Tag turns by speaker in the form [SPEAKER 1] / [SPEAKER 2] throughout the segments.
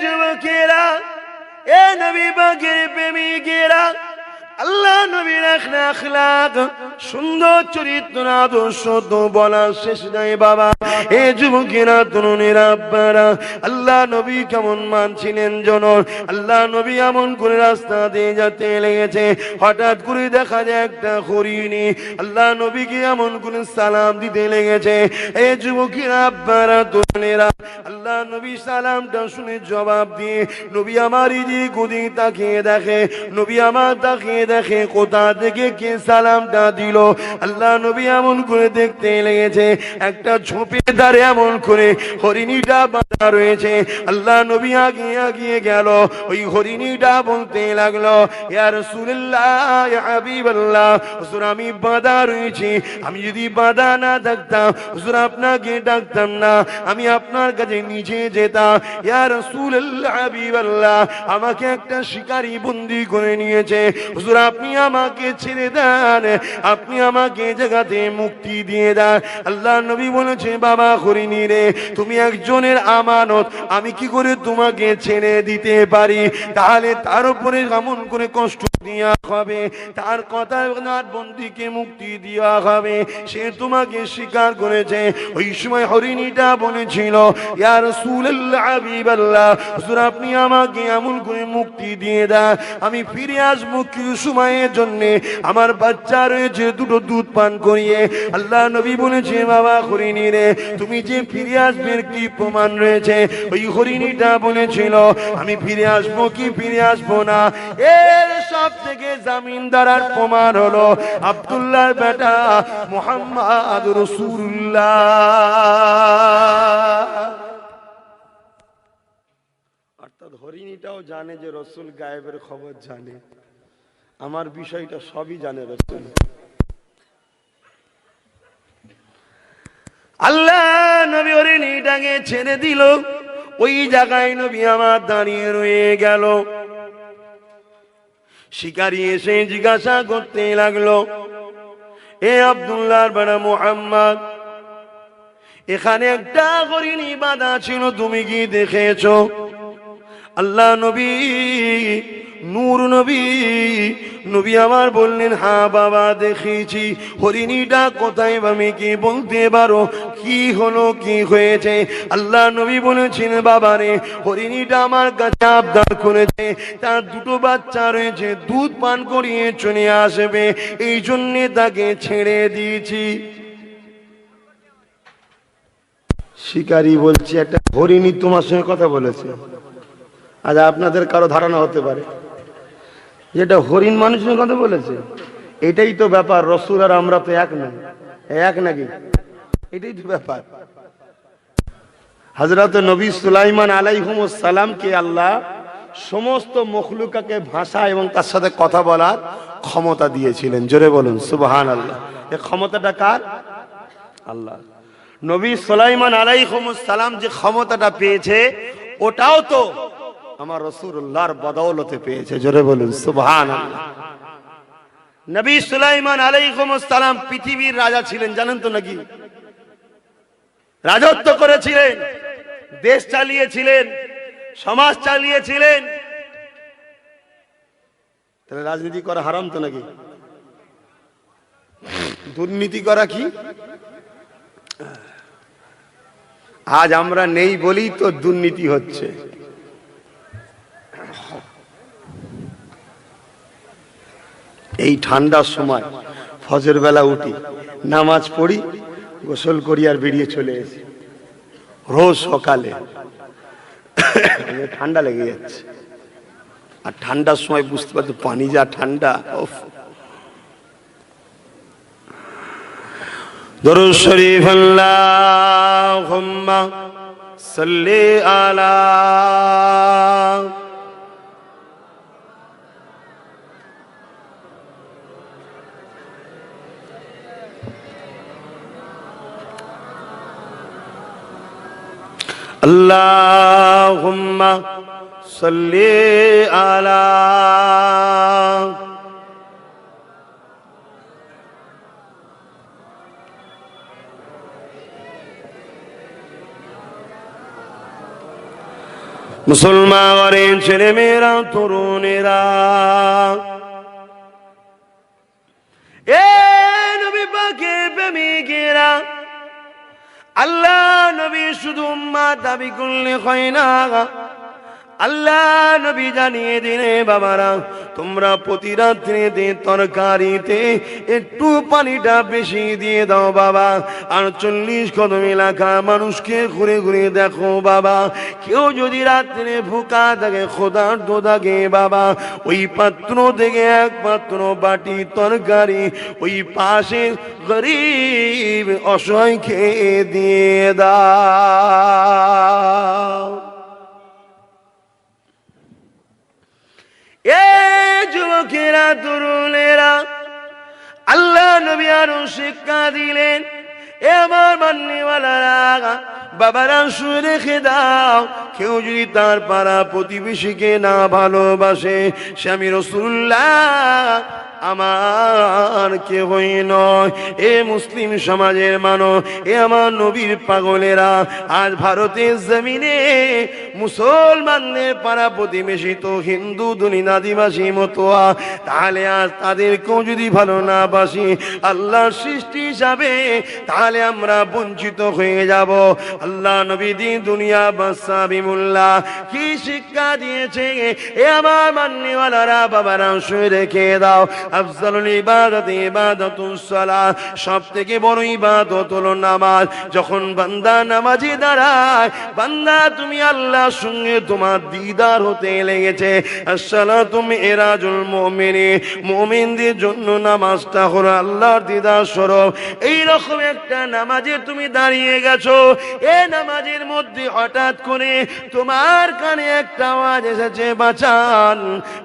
[SPEAKER 1] جو کیرا اے نبی بگر پہ می گیرا আল্লাহ নবীর আখলা আখলাক, সুন্দর চরিত্র আদর্শ তো বলা শেষ নাই বাবা। এ যুবকেরা, তরুণের, আব্বারা, আল্লাহ নবী কেমন মানছিলেন জনর আল্লাহ নবী এমন করে রাস্তা দিয়ে যেতে লেগেছে। হঠাৎ করে দেখা যায় একটা হরিণী আল্লাহ নবীকে এমন করে সালাম দিতে লেগেছে। এ যুবকেরা, আব্বারা, তরুণেরা, আল্লাহ নবী সালামটা শুনে জবাব দিয়ে, নবী আমার ইদি গুদি তাকিয়ে দেখে, নবী আমার তাকিয়ে দেখে, কোথা থেকে কে সালামটা দিল? আল্লাহ নবী এমন করে দেখতে লেগেছে, একটা ঝোপে দাঁড়ে এমন করে হরিণীটা বাঁধা রয়েছে। আল্লাহ নবী আগিয়ে আগিয়ে গেল, ওই হরিণীটা বলতে লাগল, ইয়া রাসূলুল্লাহ, ইয়া হাবিবাল্লাহ, হুজুর আমি বাঁধা রয়েছি, আমি যদি বাঁধা না থাকতাম, হুজুর আপনাকে ডাকতাম না, আমি আপনার কাছে নিচে যেতাম। ইয়া রাসূলুল্লাহ, হাবিবাল্লাহ, আমাকে একটা শিকারী বন্দি করে নিয়েছে। হুজুর আপনি আমাকে ছেড়ে দেন, আপনি আমাকে জায়গাতে মুক্তি দিয়ে দেন। আল্লাহ নবী বলেছে, বাবা হরিণী রে, তুমি একজনের আমানত, আমি কি করে তোমাকে ছেড়ে দিতে পারি? তাহলে তার উপরে এমন করে কষ্ট দেওয়া হবে, তার কথা মুক্তি দেওয়া হবে। সে তোমাকে স্বীকার করেছে। ওই সময় হরিণীটা বলেছিল ইয়ার আপনি আমাকে এমন করে মুক্তি দিয়ে দেন। আমি ফিরে আসব কিছু সময়ের জন্য আমার বাচ্চা রয়েছে, দুটো দুধ পান করিয়ে। আল্লাহ নবী বলেছে, বাবা হরিণী রে, তুমি যে ফিরে আসবে, কি প্রমাণ রয়েছে? ওই হরিণীটা বলেছিল, আমি ফিরে আসব কি ফিরে আসব না? এর সব থেকে জামিনদারার প্রমাণ হলো আব্দুল্লাহর বেটা মোহাম্মদ রসুল্লাহ অর্থাৎ হরিণীটাও জানে যে রসুল গায়েবের খবর জানে। আমার বিষয়টা সবই জানে রসুল। আল্লাহ নবী ওরে হরিণীটাকে ছেড়ে দিল। ওই জায়গায় নবী আমার দাঁড়িয়ে রয়ে গেল। শিকারি এসে জিজ্ঞাসা করতে লাগল, এ আব্দুল্লাহর বেড়া মোহাম্মদ, এখানে একটা হরিণী বাঁধা ছিল, তুমি কি দেখেছ? আল্লাহ নবী নূর নবী নবী আমার বললেন, হা বাবা দেখেছি হরিণীটা কোথায় আমি কি বলতে পারো? কি হলো, কি হয়েছে? আল্লাহ নবী বলেছেন, বাবা রে, হরিণীটা আমার কাছে আবদার করেছে। তার দুটো বাচ্চা রয়েছে, দুধ পান করিয়ে চলে আসবে। এই জন্যে তাকে ছেড়ে দিয়েছি। শিকারি বলছি, একটা হরিণী তোমার সঙ্গে কথা বলেছে। আজ আপনাদের কারও ধারণা হতে পারে। যেটা হরিণ মানুষের কথা বলেছে, এটাই তো ব্যাপার, রসুল আর আমরা তো এক নই এক নাকি? এটাই তো ব্যাপার। হজরত নবী সুলাইমান আলাইহুম সালামকে আল্লাহ সমস্ত মখলুকাকে ভাষা এবং তার সাথে কথা বলার ক্ষমতা দিয়েছিলেন। জোরে বলুন সুবহান আল্লাহ এ ক্ষমতাটা কার? আল্লাহ। নবী সুলাইমান আলাইহুম সালাম যে ক্ষমতাটা পেয়েছে, ওটাও তো আমার রসুল্লাহর বদৌলতে পেয়েছে, জোরে বলুন সুবহান নবী সুলাইমান সালাম পৃথিবীর রাজা ছিলেন, জানেন তো নাকি? রাজত্ব করেছিলেন, দেশ চালিয়েছিলেন, সমাজ চালিয়েছিলেন। তাহলে রাজনীতি করা হারাম তো নাকি? দুর্নীতি করা কি? আজ আমরা নেই বলি তো দুর্নীতি হচ্ছে। এই ঠান্ডার সময় ফজর বেলা উঠি, নামাজ পড়ি, গোসল করি আর বেরিয়ে চলে এসি। রোজ সকালে। ঠান্ডা লেগে যাচ্ছে। আর ঠান্ডার সময় বুঝতে পারছ, পানি যা ঠান্ডা। দরুদ শরীফ, আল্লাহুম্মা সাল্লি আলা اللهم صل على মুসলমান ঘরের ছেলে মেয়েরা তরুণেরা এ নবী পাকে প্রেমিকেরা আল্লাহ নবী শুধু উম্মা দাবি করলে হয় না। আল্লাহ নবী জানিয়ে দিলে, বাবারা, তোমরা প্রতি রাত্রিতে তরকারিতে একটু পানিটা বেশি দিয়ে দাও, বাবা। আর চল্লিশ কদম এলাকা মানুষকে ঘুরে ঘুরে দেখো, বাবা। কেউ যদি রাত্রে ভুকা থাকে খোদার্থ থাকে বাবা, ওই পাত্র থেকে এক পাত্র বাটি তরকারি ওই পাশে গরিব অসহায়কে দিয়ে দাও। এ যুবকেরা, তরুণেরা, আল্লাহ নবী আরও শিক্ষা দিলেন, এ আমার মান্যওয়ালারা, বাবারা শুয়ে রেখে দাও, কেউ যদি তার পাড়া প্রতিবেশীকে না ভালোবাসে স্বামী রসুল্লাহ। আমার কেহই নয়? এ মুসলিম সমাজের মানুষ, এ আমার নবীর পাগলেরা। আজ ভারতের জমিনে মুসলমানদের পাড়া প্রতিবেশী তো হিন্দু দুনিন আদিবাসী মতোয়া, তাহলে আজ তাদেরকেও যদি ভালো না বাসি আল্লাহর সৃষ্টি হিসাবে, তাহলে আমরা বঞ্চিত হয়ে যাব। আল্লাহ নবী দিন দুনিয়া বাদশাহ বিমুল্লাহ কি শিক্ষা দিয়েছে? এ আমার মান্যওয়ালারা বাবারা শুয়ে রেখে দাও। আফজালুল ইবাদত ইবাদাতুস সালাহ সব থেকে বড় ইবাদত হলো নামাজ। যখন বান্দা নামাজে দাঁড়ায়, বান্দা তুমি আল্লাহর সঙ্গে তোমার দিদার হতে লেগেছে। আসসালাতু মিরাজুল মুমিনি মুমিনদের জন্য নামাজটা হলো আল্লাহর দিদার স্বরূপ। এই রকম একটা নামাজে তুমি দাঁড়িয়ে গেছো, এ নামাজের মধ্যে হঠাৎ করে তোমার কানে একটা আওয়াজ এসেছে, বাঁচান,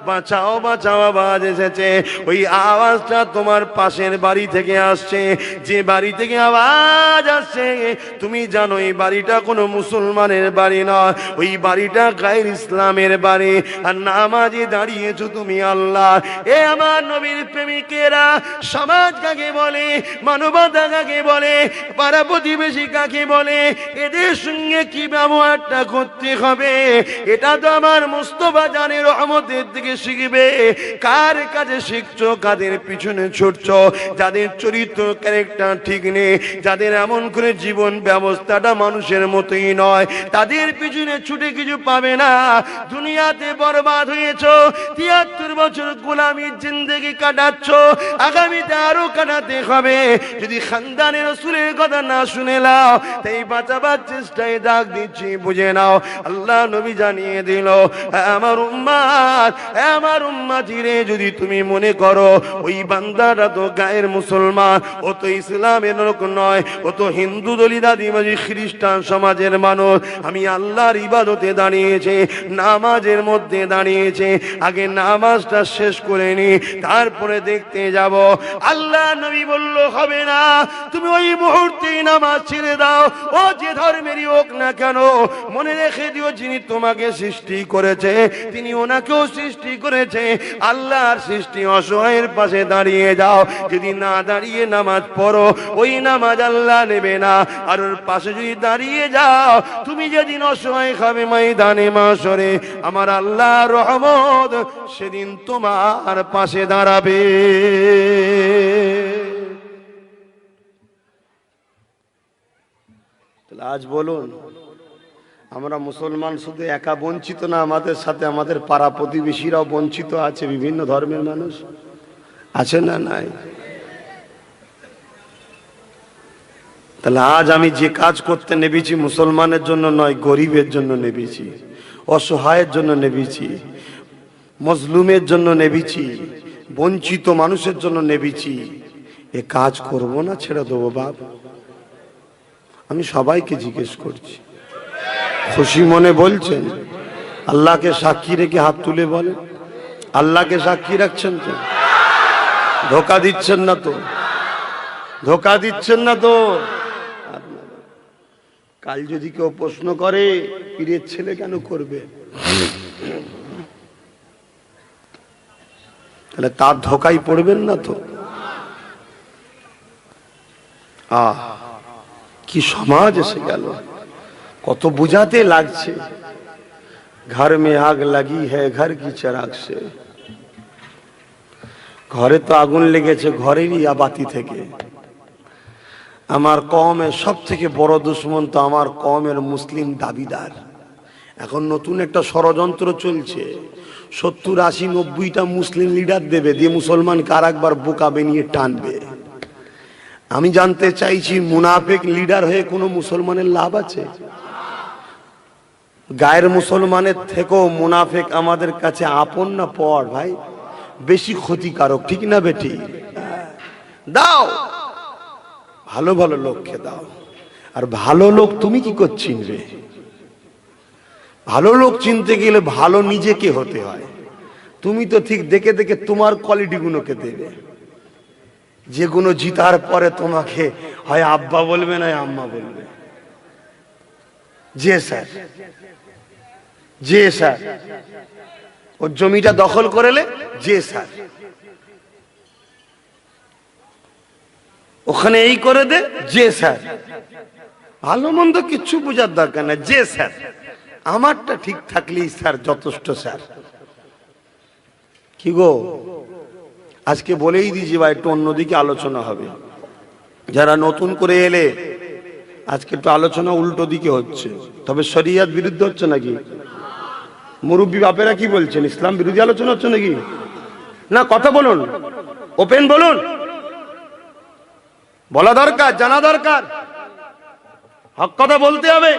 [SPEAKER 1] বাঁচাও বাঁচাও আওয়াজ এসেছে। ওই আওয়াজটা তোমার পাশের বাড়ি থেকে আসছে। যে বাড়ি থেকে আওয়াজ আসছে, তুমি জানো এই বাড়িটা কোনো মুসলমানের বাড়ি নয় ওই বাড়িটা গায়ের ইসলামের বাড়ি। আর নামাজে দাঁড়িয়েছো তুমি আল্লাহ। এ আমার নবীর প্রেমিকেরা সমাজ কাকে বলে, মানবতা কাকে বলে, পাড়া প্রতিবেশী কাকে বলে, এদের সঙ্গে কি ব্যবহারটা করতে হবে? এটা তো আমার মুস্তফা জানের রহমতের দিকে শিখবে। কার কাছে শিখছো? কাদের পিছনে ছুটছো। যাদের চরিত্র ক্যারেক্টার ঠিক নেই, যাদের এমন করে জীবন ব্যবস্থাটা মানুষের মতোই নয়, তাদের পিছনে ছুটে কিছু পাবে না। দুনিয়াতে বরবাদ হয়েছ, তিয়াত্তর বছর গোলামীর জিন্দগি কাটাচ্ছ, আগামীতে আরও কাটাতে হবে। যদি খানদানের রসুলের কথা না শুনে নাও, তাই বাঁচাবার চেষ্টায় ডাক দিচ্ছি, বুঝে নাও। আল্লাহ নবী জানিয়ে দিল আমার উম্মাদ আমার উম্মাতিরে যদি তুমি মনে করো ওই বান্দাটা তো গায়ের মুসলমান, ও তো ইসলামের লোক নয়, ও তো হিন্দু দলিত আদিবাসী খ্রিস্টান সমাজের মানুষ। আমি আল্লাহর ইবাদতে দাঁড়িয়েছে, নামাজের মধ্যে দাঁড়িয়েছে, আগে নামাজটা শেষ করে নি, তারপরে দেখতে যাব। আল্লাহ নবী বলল, হবে না, তুমি ওই মুহূর্তেই নামাজ ছেড়ে দাও। ও যে ধর্মেরই হোক না কেন, মনে রেখে দিও যিনি তোমাকে সৃষ্টি করেছে, তিনি ওনাকেও সৃষ্টি করেছে। আল্লাহর সৃষ্টি অসহায়ের পাশে দাঁড়িয়ে যাও। যদি না দাঁড়িয়ে নামাজ পড়ো, ওই নামাজ আল্লাহ নেবে না। আর ওর পাশে যদি দাঁড়িয়ে যাও, তুমি যেদিন অসহায় খাবে ময়দানে মাসরে আমার আল্লাহ রহমত সেদিন তোমার পাশে দাঁড়াবে। আজ বলুন, আমরা মুসলমান শুধু একা বঞ্চিত না, আমাদের সাথে আমাদের পাড়া প্রতিবেশীরাও বঞ্চিত আছে, বিভিন্ন ধর্মের মানুষ। আছে না নাই? তাহলে আজ আমি যে কাজ করতে নেবেছি মুসলমানের জন্য নয়, গরিবের জন্য নেবেছি অসহায়ের জন্য নেবেছি মজলুমের জন্য নেবেছি বঞ্চিত মানুষের জন্য নেবেছি এ কাজ করব না, ছেড়ে দেবো বাপ। আমি সবাইকে জিজ্ঞেস করছি। খুশি মনে বলছেন? আল্লাহকে সাক্ষী রেখে হাত তুলে বলেন। আল্লাহকে সাক্ষী রাখছেন তো? ধোকা দিচ্ছেন না তো ধোকা দিচ্ছেন না তো কাল যদি কেউ প্রশ্ন করে পীরের ছেলে কেন করবে তাহলে তার ধোকাই পড়বেন না তো আহ কি সমাজ এসে গেল কত বুঝাতে লাগছে घर में आग लगी है घर की चिराग से ঘরে তো আগুন লেগেছে, ঘরেরই আবাতি থেকে। আমার কমের সব থেকে বড় দুশ্মন তো আমার কমের মুসলিম দাবিদার। এখন নতুন একটা ষড়যন্ত্র চলছে। সত্তর, আশি, নব্বইটা মুসলিম লিডার দেবে, দিয়ে মুসলমান কার একবার বোকা বেনিয়ে টানবে? আমি জানতে চাইছি, মুনাফেক লিডার হয়ে কোনো মুসলমানের লাভ আছে? গায়ের মুসলমানের থেকেও মুনাফেক আমাদের কাছে আপন না পর, ভাই? বেশি ক্ষতিকারক, ঠিক না বেটি দাও। ভালো ভালো লোককে দাও। আর ভালো লোক তুমি কি করছিন রে ভালো লোক চিনতে গেলে ভালো নিজেকে হতে হয়। তুমি তো ঠিক দেখে দেখে তোমার কোয়ালিটি গুলোকে দেবে। যেগুলো জিতার পরে তোমাকে হয় আব্বা বলবে না আম্মা বলবে। যে স্যার যে স্যার ওর জমিটা দখল করেলে? যে স্যার। ওখানে এই করে দে? যে স্যার। ভালো মন্দ কিচ্ছু বোঝার দরকার না যে স্যার। আমারটা ঠিক থাকলেই, স্যার, যথেষ্ট, স্যার। কি গো? আজকে বলেই দিয়েছি বা একটু অন্যদিকে আলোচনা হবে। যারা নতুন করে এলে, আজকে একটু আলোচনা উল্টো দিকে হচ্ছে। তবে শরিয়াত বিরুদ্ধে হচ্ছে নাকি? মুরব্বী বাপেরা কি বলছেন? ইসলাম বিরোধী আলোচনা হচ্ছে নাকি? না, কথা বলুন। ওপেন বলুন। বলা দরকার, জানা দরকার। হক কথা বলতে হবে।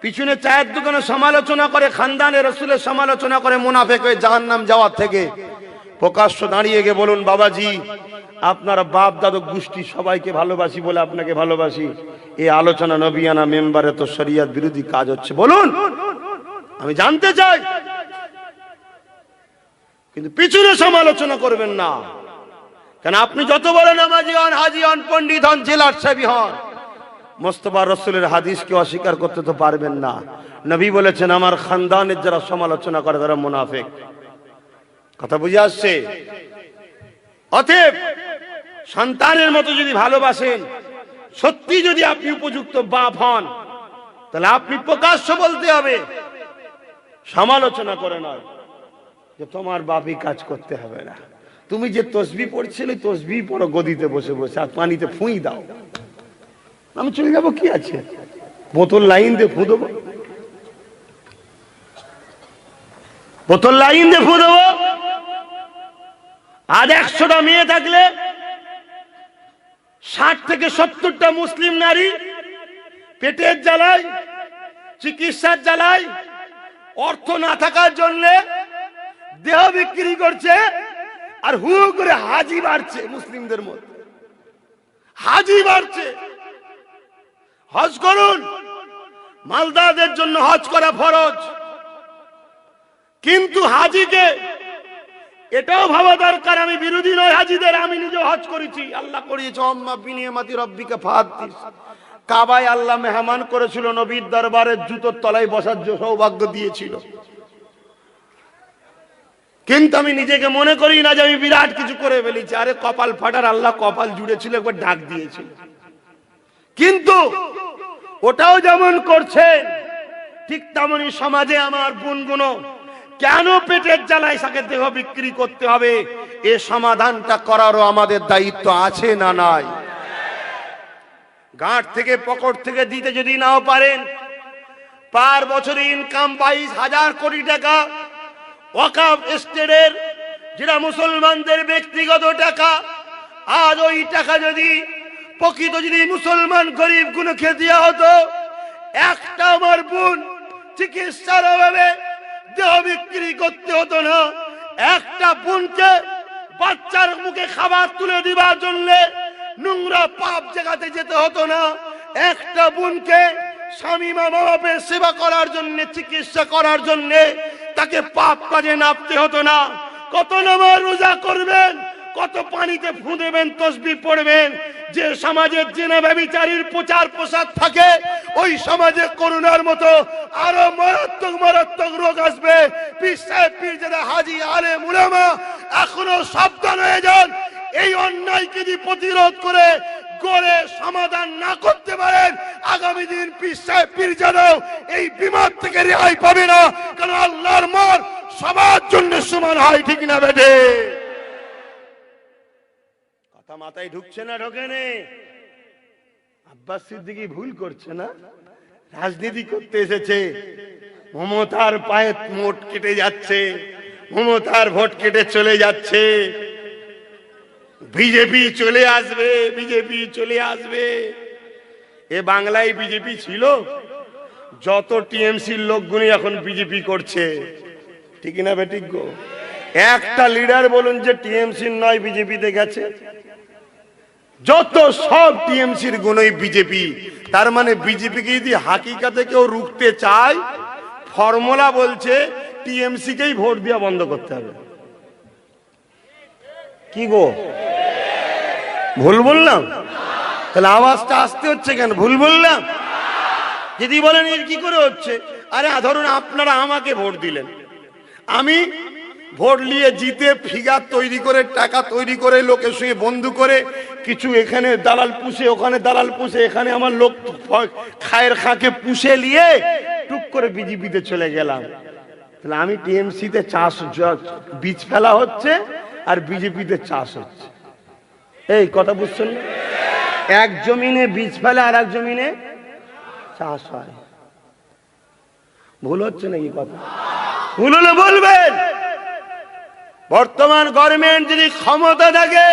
[SPEAKER 1] পিছনে চায়ের দোকানে সমালোচনা করে খানদানে রসুলের সমালোচনা করে মুনাফেক হয়ে জাহান নাম যাওয়ার থেকে প্রকাশ্য দাঁড়িয়ে গিয়ে বলুন, বাবাজি, আপনার বাপ, দাদু, গোষ্ঠী, সবাইকে ভালোবাসি বলে আপনাকে ভালোবাসি। এই আলোচনা নবিয়ানা মেম্বারে তো শরিয়াত বিরোধী কাজ হচ্ছে। বলুন। আমি জানতে চাই, কিন্তু পিছনে সমালোচনা করবেন না। কেন আপনি যত বড় নামাজি হন, হাজি হন, পণ্ডিত হন, জেলার সাবি হন, মোস্তফা রসুলের হাদিস হাদিসকে অস্বীকার করতে তো পারবেন না। নবী বলেছেন, আমার খানদানের যারা সমালোচনা করে, তারা মুনাফেক। কথা বুঝে আসছে? অতএব, সন্তানের মতো যদি ভালোবাসেন, সত্যি যদি আপনি উপযুক্ত বাপ হন, তাহলে আপনি প্রকাশ্য বলতে হবে সমালোচনা করে নয় যে তোমার বাপই কাজ করতে হবে না। তুমি যে তসবি পড়ছিলে তসবি পড়ো, গদিতে বসে বসে আর পানিতে ফুঁই দাও। আমি চলে যাব, কি আছে? বোতল লাইন দিয়ে ফু দেবো। বোতল লাইন দিয়ে ফু দেবো। আজ একশোটা মেয়ে থাকলে ষাট থেকে সত্তরটা মুসলিম নারী পেটের জ্বালায়, চিকিৎসার জ্বালায় অর্থ না থাকার জন্য দেহ বিক্রি করছে আর হু করে হাজি বাড়ছে মুসলিমদের মধ্যে। হাজি বাড়ছে। হজ করুন। মালদাদের জন্য হজ করা ফরজ। কিন্তু হাজিকে এটাও ভাবা দরকার, আমি বিরোধী নয় হাজিদের, আমি নিজে হজ করেছি। আল্লাহ করিয়েছে, অম্মা বিনিয়ামাতি রব্বিকে ফাহাদিস কাবায় আল্লাহ মেহমান করেছিল, নবীর দরবারে জুতোর তলায় বসার সৌভাগ্য দিয়েছিল। কিন্তু আমি নিজেকে মনে করি না যে আমি বিরাট কিছু করে ফেলেছি। আরে কপাল ফাটার, আল্লাহ কপাল জুড়েছিল, একবার ডাক দিয়েছিল। কিন্তু ওটাও যেমন করছে, ঠিক তেমনই সমাজে আমার গুনগুনো কেন পেটের জ্বালায় সাকে দেহ বিক্রি করতে হবে? এ সমাধানটা করারও আমাদের দায়িত্ব আছে না নাই? গাঁট থেকে পকেট থেকে দিতে যদি নাও পারেন, পার বছরে ইনকাম বাইশ হাজার কোটি টাকা, ওয়াকাফ স্টেটের যেটা মুসলমানদের ব্যক্তিগত টাকা, আজ ওই টাকা যদি প্রকৃত যদি মুসলমান গরিব গুলোকে দেওয়া হতো, একটা আমার বোন চিকিৎসার অভাবে দেহ বিক্রি করতে হতো না, একটা বোনকে বাচ্চার মুখে খাবার তুলে দিবার জন্য নোংরা পাপ জায়গাতে যেতে হতো না। একটা বোনকে স্বামী মা বাপের সেবা করার জন্য, চিকিৎসা করার জন্য তাকে পাপ কাজে নামতে হতো না। কত নামাজ রোজা করবেন, কত পানিতে ফু দেবেন তসবি পড়বেন। যে সমাজের জেনা ব্যবিচারীর প্রচার প্রসার থাকে, ওই সমাজে করোনার মতো আরও মারাত্মক মারাত্মক রোগ আসবে। সাহেব, পীর যারা হাজি আলে মুলামা এখনও সাবধান হয়ে যান। এই অন্যায়কে যদি প্রতিরোধ করে করে সমাধান না করতে পারেন, আগামী দিন এই বিমার থেকে রেহাই পাবে না, কারণ আল্লাহর মর সবার জন্য সমান হয়, ঠিক না বেটে কথা মাথায় ঢুকছে না, ঢোকে আব্বাস সিদ্দিকি ভুল করছে না? রাজনীতি করতে এসেছে। মমতার পায়ে মোট কেটে যাচ্ছে। মমতার ভোট কেটে চলে যাচ্ছে। বিজেপি চলে আসবে, বিজেপি চলে আসবে। এ বাংলায় বিজেপি ছিল? যত টিএমসির লোকগুলি এখন বিজেপি করছে। ঠিক না বেঠিক গো? একটা লিডার বলুন যে টিএমসির নয়, বিজেপিতে গেছে। যত সব টিএমসির গুণই বিজেপি, তার মানে বিজেপিকে যদি হাকিকাতে কেউ রুখতে চায়, ফর্মুলা বলছে টিএমসি কেই ভোট দেওয়া বন্ধ করতে হবে। কি গো? ভুল বললাম? তাহলে আওয়াজটা আসতে হচ্ছে কেন? ভুল বললাম? যদি বলেন, এর কি করে হচ্ছে? আরে, ধরুন আপনারা আমাকে ভোট দিলেন। আমি ভোট নিয়ে জিতে ফিগার তৈরি করে, টাকা তৈরি করে লোকের সঙ্গে বন্ধু করে, কিছু এখানে দালাল পুষে, ওখানে দালাল পুষে, এখানে আমার লোক খায়ের খাঁকে পুষে নিয়ে টুক করে বিজেপিতে চলে গেলাম। তাহলে আমি টিএমসিতে চাষ বীজ ফেলা হচ্ছে আর বিজেপিতে চাষ হচ্ছে। এই, কথা বুঝছেন এক জমিনে বীজ ফেলে আর এক জমিনে চাষ হয়। ভুল হচ্ছে নাকি কথা? ভুল হলে বলবেন। বর্তমান গভর্নমেন্ট যদি ক্ষমতা থাকে,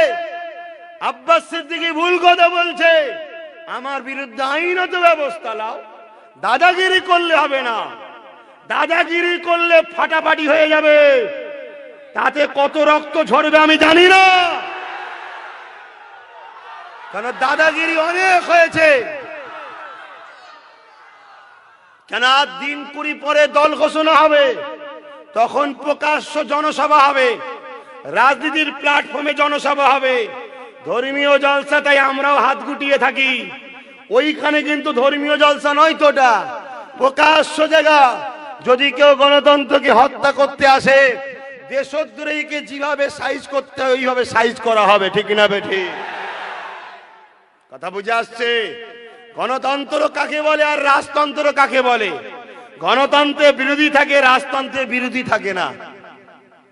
[SPEAKER 1] আব্বাস সিদ্দিকি ভুল কথা বলছে, আমার বিরুদ্ধে আইনত ব্যবস্থা লাও দাদাগিরি করলে হবে না। দাদাগিরি করলে ফাটাফাটি হয়ে যাবে। তাতে কত রক্ত ঝরবে আমি জানি না। কেন দাদাগিরি অনেক হয়েছে। কেন আর দিন কুড়ি পরে দল ঘোষণা হবে, তখন প্রকাশ্য জনসভা হবে, রাজনীতির প্ল্যাটফর্মে জনসভা হবে। ধর্মীয় জলসা, তাই আমরাও হাত গুটিয়ে থাকি। ওইখানে কিন্তু ধর্মীয় জলসা নয় তোটা প্রকাশ্য জায়গা, যদি কেউ গণতন্ত্রকে হত্যা করতে আসে, দেশদ্রোহীকে যেভাবে সাইজ করতে হয়, ওইভাবে সাইজ করা হবে, ঠিক না বেঠি কথা বুঝে আসছে? গণতন্ত্র কাকে বলে আর রাজতন্ত্র কাকে বলে? গণতন্ত্রের বিরোধী থাকে রাজতন্ত্রের বিরোধী থাকে না।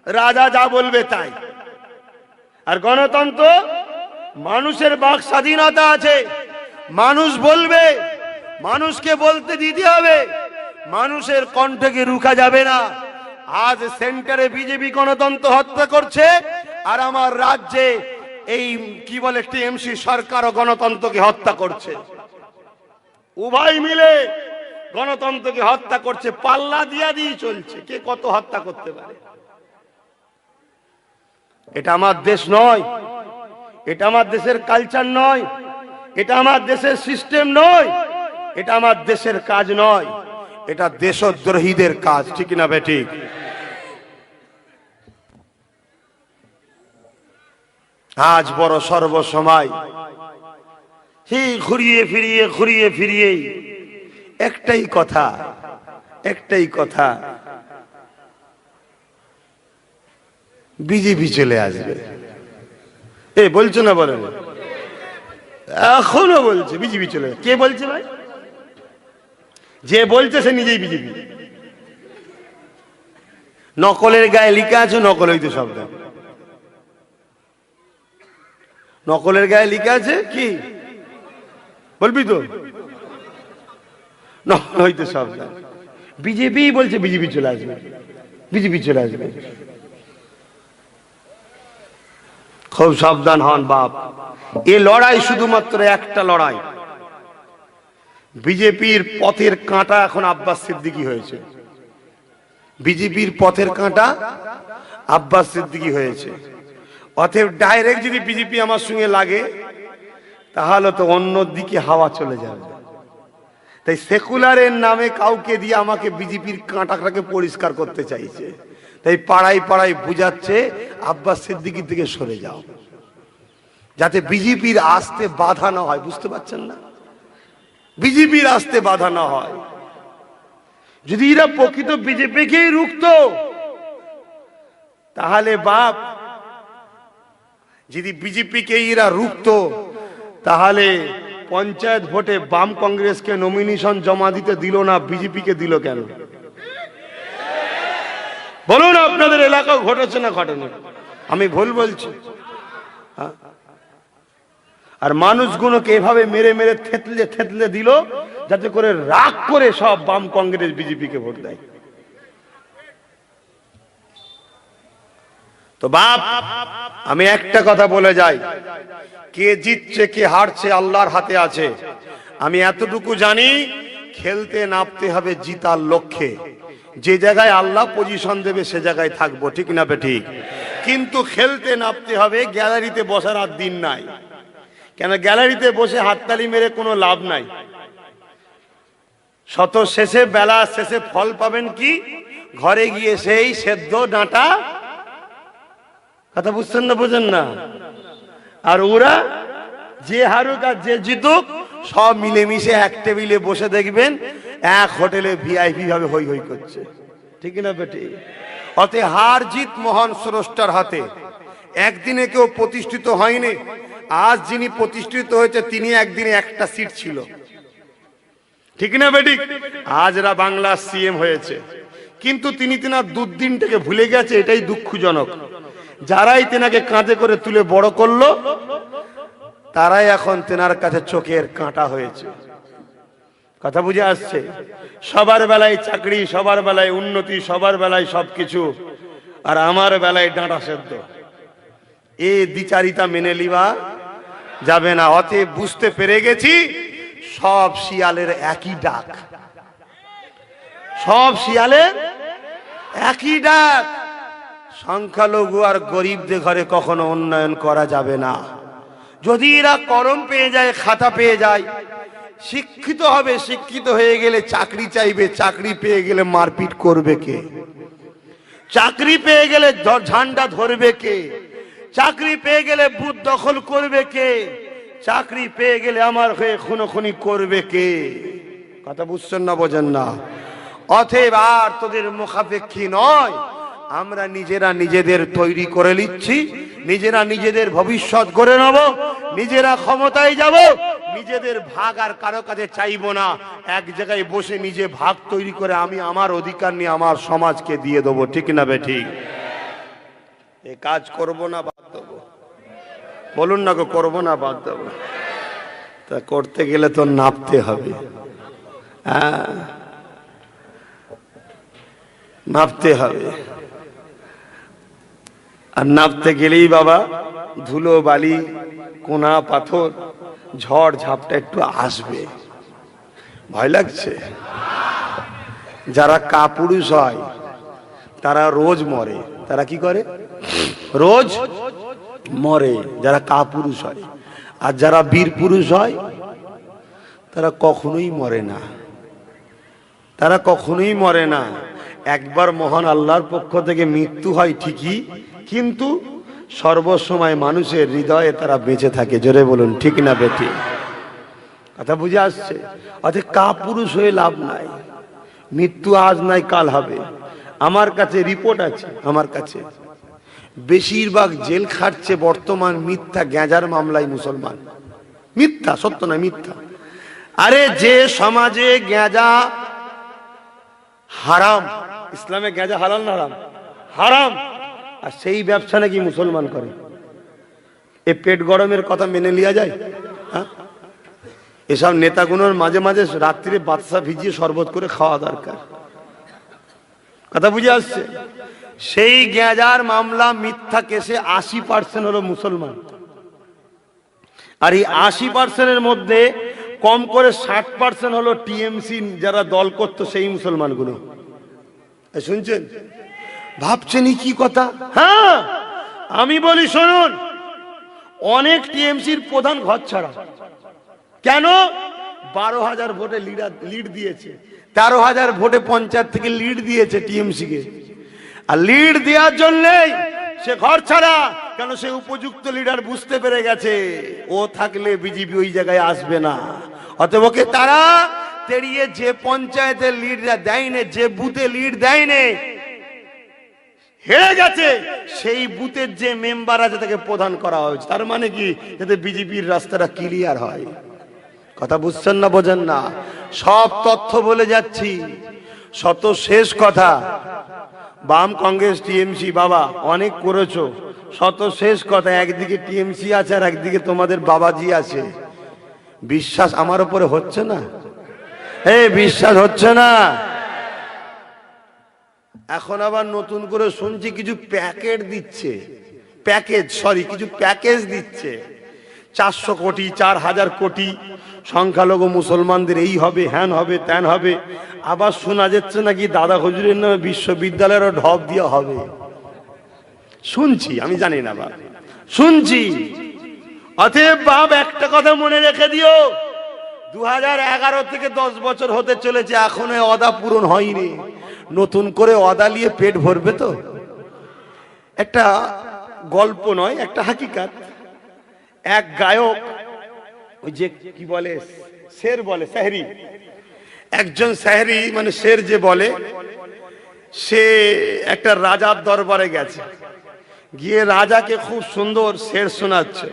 [SPEAKER 1] রাজা যা বলবে তাই। আর গণতন্ত্র, মানুষের বাক স্বাধীনতা আছে। মানুষ বলবে, মানুষকে বলতে দিতে হবে। মানুষের কণ্ঠকে রুখা যাবে না। আজ সেন্টারে বিজেপি গণতন্ত্র হত্যা করছে, আর আমার রাজ্যে এই, কি বলে, টিএমসি সরকার ও গণতন্ত্রকে হত্যা করছে। উভয় মিলে গণতন্ত্রকে হত্যা করছে, পাল্লা দিয়া দিয়ে চলছে। কে কত হত্যা করতে পারে? এটা আমার দেশ নয়, এটা আমার দেশের কালচার নয়, এটা আমার দেশের সিস্টেম নয়, এটা আমার দেশের কাজ নয়, এটা দেশদ্রোহীদের কাজ, ঠিক না বেঠিক আজ বড় সর্বসময়। সেই ঘুরিয়ে ফিরিয়ে ঘুরিয়ে ফিরিয়ে। একটাই কথা একটাই কথা। বিজেপি চলে আসবে। এ, বলছো না বলে না? এখনও বলছে, বিজেপি চলে কে বলছে ভাই? যে বলছে সে নিজেই বিজেপি। নকলের গায়ে লিখা আছে, নকল হইতে শব্দ নকলের গায়ে লিখা আছে? কি? বলবি তো? হইতে শব্দ বিজেপি বলছে, বিজেপি চলে আসবে। বিজেপি চলে আসবে। খুব সাবধান হন বাপ। এ লড়াই শুধুমাত্র একটা লড়াই। বিজেপির পথের কাঁটা এখন আব্বাস সিদ্দিকি হয়েছে। বিজেপির পথের কাঁটা আব্বাস সিদ্দিকি হয়েছে। অতএব ডাইরেক্ট যদি বিজেপি আমার সঙ্গে লাগে, তাহলে তো অন্য দিকে হাওয়া চলে যাবে। তাই সেকুলারের নামে কাউকে দিয়ে আমাকে বিজেপির কাঁটাটাকে পরিষ্কার করতে চাইছে। তাই পাড়ায় পাড়ায় বুঝাচ্ছে, আব্বাস সিদ্দিকির দিকে সরে যাও। যাতে বিজেপির আসতে বাধা না হয়, বুঝতে পারছেন না? বিজেপির আসতে বাধা না হয়। যদি এরা প্রকৃত বিজেপিকেই রুখত, তাহলে বাপ যদি বিজেপিকে এরা রুখত, তাহলে পঞ্চায়েত ভোটে বাম কংগ্রেসকে নমিনেশন জমা দিতে দিল না, বিজেপিকে দিল কেন? বলুন আপনাদের এলাকাও ঘটেছে না ঘটেনি? আমি ভুল বলছি? হ্যাঁ? আর মানুষগুলোকে এভাবে মেরে মেরে থেতলে থেতলে দিল, যাতে করে রাগ করে সব বাম কংগ্রেস বিজেপিকে ভোট দেয়। তো বাপ আমি একটা কথা বলে যাই। কে জিতছে, কে হারছে, আল্লাহর হাতে আছে। আমি এতটুকু জানি, খেলতে নামতে হবে জিতার লক্ষ্যে। যে জায়গায় আল্লাহ পজিশন দেবে, সে জায়গায় থাকব, ঠিক না বে ঠিক কিন্তু খেলতে নামতে হবে, গ্যালারিতে বসার আর দিন নাই। কেন গ্যালারিতে বসে হাততালি মেরে কোনো লাভ নাই? শত শেষে বেলা, শেষে ফল পাবেন কি? ঘরে গিয়ে সেই সেদ্ধ ডাঁটা কথা বুঝছেন না, বুঝেন না? আর ওরা যে হারুক আর যে জিতুক, সব মিলেমিশে এক টেবিলে বসে দেখবেন, এক হোটেলে ভিআইপি ভাবে হই হই করছে। ঠিক না, বেটি? অতে হার জিত মহান স্রষ্টার হাতে। একদিনে কেউ প্রতিষ্ঠিত হয়নি। আজ যিনি প্রতিষ্ঠিত হয়েছে, তিনি একদিনে একটা সিট ছিল। ঠিক না, বেটি? আজ এরা বাংলার সিএম হয়েছে। কিন্তু তিনি তিনার দুর্দিনটাকে ভুলে গেছে, এটাই দুঃখজনক। যারাই তেনাকে কাঁধে করে তুলে বড় করল, তারাই এখন তেনার কাছে চোখের কাঁটা হয়েছে। কথা বুঝে আসছে? সবার বেলায় চাকরি, সবার বেলায় উন্নতি, সবার বেলায় সবকিছু, আর আমার বেলায় ডাঁটা সেদ্ধ। এ দ্বিচারিতা মেনে লিবা যাবে না। অতএব বুঝতে পেরে গেছি, সব শিয়ালের একই ডাক। সব শিয়ালের একই ডাক। সংখ্যালঘু আর গরিবদের ঘরে কখনো উন্নয়ন করা যাবে না। যদি এরা করম পেয়ে যায়, খাতা পেয়ে যায়, শিক্ষিত হবে, শিক্ষিত হয়ে গেলে চাকরি চাইবে, চাকরি পেয়ে গেলে মারপিট করবে কে? চাকরি পেয়ে গেলে ঝান্ডা ধরবে কে? চাকরি পেয়ে গেলে বুথ দখল করবে কে? চাকরি পেয়ে গেলে আমার হয়ে খুনোখুনি করবে কে? কথা বুঝছেন না, বোঝেন না। অথব আর তোদের মুখাপেক্ষী নয়। আমরা নিজেরা নিজেদের তৈরি করে নিচ্ছি, নিজেরা নিজেদের ভবিষ্যৎ গড়ে নেব, নিজেরা ক্ষমতায় যাব, নিজেদের ভাগ আর কারও কাছে চাইব না। এক জায়গায় বসে নিজে ভাগ তৈরি করে আমি আমার অধিকার নিয়ে আমার সমাজকে দিয়ে দেবো, ঠিক না বে ঠিক? এ কাজ করব না, বাদ দেবো। বলুন না গো, করব না, বাদ দেবো। তা করতে গেলে তো নাপতে হবে। হ্যাঁ নাপতে হবে। আর নাপতে গেলেই বাবা ধুলো, বালি, কোনা, পাথর, ঝড়, ঝাপটা একটু আসবে। ভয় লাগছে? যারা কাপুরুষ হয়, তারা রোজ মরে। তারা কি করে? রোজ মরে। যারা কাপুরুষ হয়। আর যারা বীর পুরুষ হয়, তারা কখনোই মরে না। তারা কখনোই মরে না। একবার মহান আল্লাহর পক্ষ থেকে মৃত্যু হয় ঠিকই কিন্তু সর্বসময় মানুষের হৃদয়ে তারা বেঁচে থাকে। জোরে বলুন, ঠিক না বেঠি? কথা বুঝে আসছে? অর্থাৎ কা পুরুষ হয়ে লাভ নাই। মৃত্যু আজ নাই, কাল হবে। আমার কাছে রিপোর্ট আছে, আমার কাছে। বেশিরভাগ জেল খাটছে বর্তমান মিথ্যা গ্যাজার মামলায় মুসলমান। মিথ্যা, সত্য না মিথ্যা। আরে যে সমাজে গ্যাজা হারাম, ইসলামে গ্যাজা হালাল না হারাম? হারাম। আর সেই ব্যবসা নাকি মুসলমান করে। এ পেট গরমের কথা মেনে নেওয়া যায়? হ্যাঁ? এসব নেতাগুলোর মাঝে মাঝে রাত্রিরে বাদশা ভিজিয়ে শরবত করে খাওয়া দরকার। কথা বুঝে আসছে? সেই গ্যাজার মামলা মিথ্যা কেসে আশি পার্সেন্ট হলো মুসলমান। আর এই আশি পার্সেন্টের মধ্যে কম করে ষাট পার্সেন্ট হলো টিএমসি, যারা দল করতো সেই মুসলমানগুলো। শুনছেন? ভাবছেন কি কথা? হ্যাঁ আমি বলি শুনুন, অনেক টিএমসির প্রধান ঘর ছাড়া। কেন? বারো হাজার ভোটে লিড দিয়েছে। তেরো হাজার ভোটে পঞ্চায়েত থেকে লিড দিয়েছে টিএমসি কে আর লিড দেওয়ার জন্যই সে ঘর ছাড়া, কেন সে উপযুক্ত লিডার বুঝতে পেরে গেছে? ও থাকলে বিজেপি ওই জায়গায় আসবে না। অতএব ওকে তারা তেড়িয়ে যে পঞ্চায়েতের লিড দেয়নি, যে বুথে লিড দেয়নি হেরে গেছে। সেই বুথের যে মেম্বার আছে তাকে প্রধান করা হয়েছে। তার মানে কি? যাতে বিজেপির রাস্তাটা ক্লিয়ার হয়। কথা বুঝছেন না, বোঝেন না? সব তথ্য বলে যাচ্ছি। শত শেষ কথা। বাম কংগ্রেস, টিএমসি বাবা, অনেক করেছ। শত শেষ কথা। একদিকে টিএমসি আছে আর একদিকে তোমাদের বাবাজি আছে। বিশ্বাস আমার উপরে হচ্ছে না? এই বিশ্বাস হচ্ছে না? এখন আবার নতুন করে শুনছি কিছু প্যাকেট দিচ্ছে। প্যাকেজ সরি কিছু প্যাকেজ দিচ্ছে। চারশো কোটি, চার হাজার কোটি সংখ্যালঘু মুসলমানদের এই হবে, হ্যান হবে, ত্যান হবে। আবার শোনা যাচ্ছে নাকি দাদা হুজুরের নামে বিশ্ববিদ্যালয়েরও ঢপ দিয়ে হবে। শুনছি, আমি জানি না বাপ। শুনছি। অতএব বাপ, একটা কথা মনে রেখে দিও। দু থেকে দশ বছর হতে চলেছে, এখনও অদা পূরণ হয়নি। নতুন করে অদা নিয়ে পেট ভরবে তো? একটা গল্প নয়, একটা হাকিকাত। এক গায়ক, ওই যে কি বলে, শের বলে, সাহরি। একজন সাহরি মানে শের যে বলে, সে একটা রাজার দরবারে গেছে। গিয়ে রাজাকে খুব সুন্দর শের শোনাচ্ছে।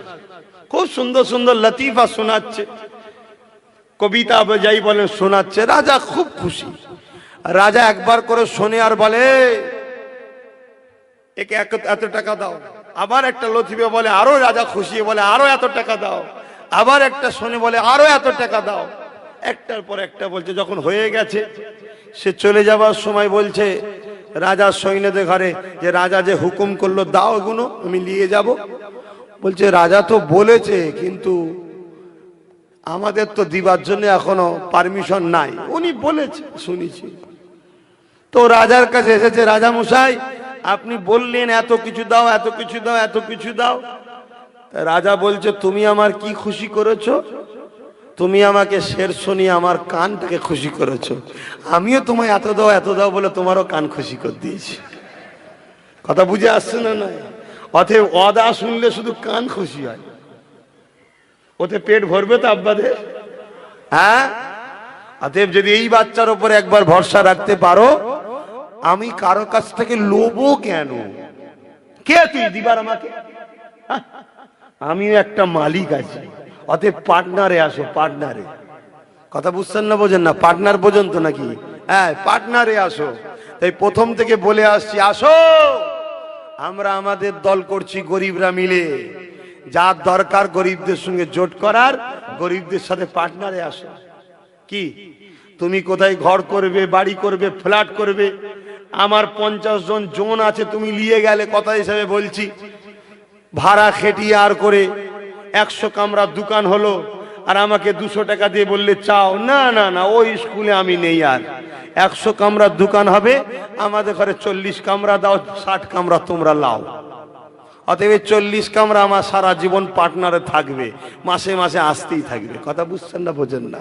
[SPEAKER 1] খুব সুন্দর সুন্দর লতিফা শোনাচ্ছে। কবিতা যাই বলেন, শোনাচ্ছে। রাজা খুব খুশি। রাজা একবার করে শোনে আর বলে, একে এত টাকা দাও। আবার একটা লতিফে বলে, আরও রাজা খুশি বলে, আরও এত টাকা দাও। আবার একটা শোনে বলে, আরও এত টাকা দাও। একটার পর একটা বলছে, যখন হয়ে গেছে, সে চলে যাবার সময় বলছে রাজার সৈন্যদের ঘরে, যে রাজা যে হুকুম করল, দাও এগুলো আমি নিয়ে যাব। বলছে, রাজা তো বলেছে, কিন্তু আমাদের তো দিবার জন্য এখনও পারমিশন নাই। উনি বলেছে, শুনেছি। তো রাজার কাছে এসেছে, রাজা মশাই, আপনি বললেন এত কিছু দাও, এত কিছু দাও, এত কিছু দাও। রাজা বলছে, তুমি আমার কি খুশি করেছ? তুমি আমাকে শের শুনিয়ে আমার কানটাকে খুশি করেছ। আমিও তোমায় এত দাও এত দাও বলে তোমারও কান খুশি করে দিয়েছি। কথা বুঝে আসছে না নয় অতএব অদা শুনলে শুধু কান খুশি হয়। ওতে পেট ভরবে তো আব্বাদের হ্যাঁ? অতএব যদি এই বাচ্চার উপরে একবার ভরসা রাখতে পারো আমি কারও কাছ থেকে লোবো কেন? কে তুই? দিবার আমাকে? হ্যাঁ? আমিও একটা মালিক আছি। অতএব পার্টনারে আসো পার্টনারে কথা বুঝছেন না বোঝেন না? পার্টনার পর্যন্ত নাকি? হ্যাঁ পার্টনারে আসো। তাই প্রথম থেকে বলে আসছি, আসো! আমরা আমাদের দল করছি গরিবরা মিলে। যার দরকার গরিবদের সঙ্গে জোট করার, গরিবদের সাথে পার্টনারে আসো। কি? তুমি কোথায় ঘর করবে, বাড়ি করবে ফ্ল্যাট করবে? আমার পঞ্চাশ জন জন আছে, তুমি নিয়ে গেলে, কথা হিসাবে বলছি। ভাড়া খেটিয়ে আর করে একশো কামরার দোকান হলো, আর আমাকে দুশো টাকা দিয়ে বললে, চাও। না না না, ওই স্কুলে আমি নেই আর। একশো কামরার দোকান হবে, আমাদের ঘরে চল্লিশ কামরা দাও, ষাট কামরা তোমরা লাও। অতএব চল্লিশ কামরা আমার সারা জীবন পার্টনারে থাকবে, মাসে মাসে আসতেই থাকবে। কথা বুঝছেন না, বোঝেন না।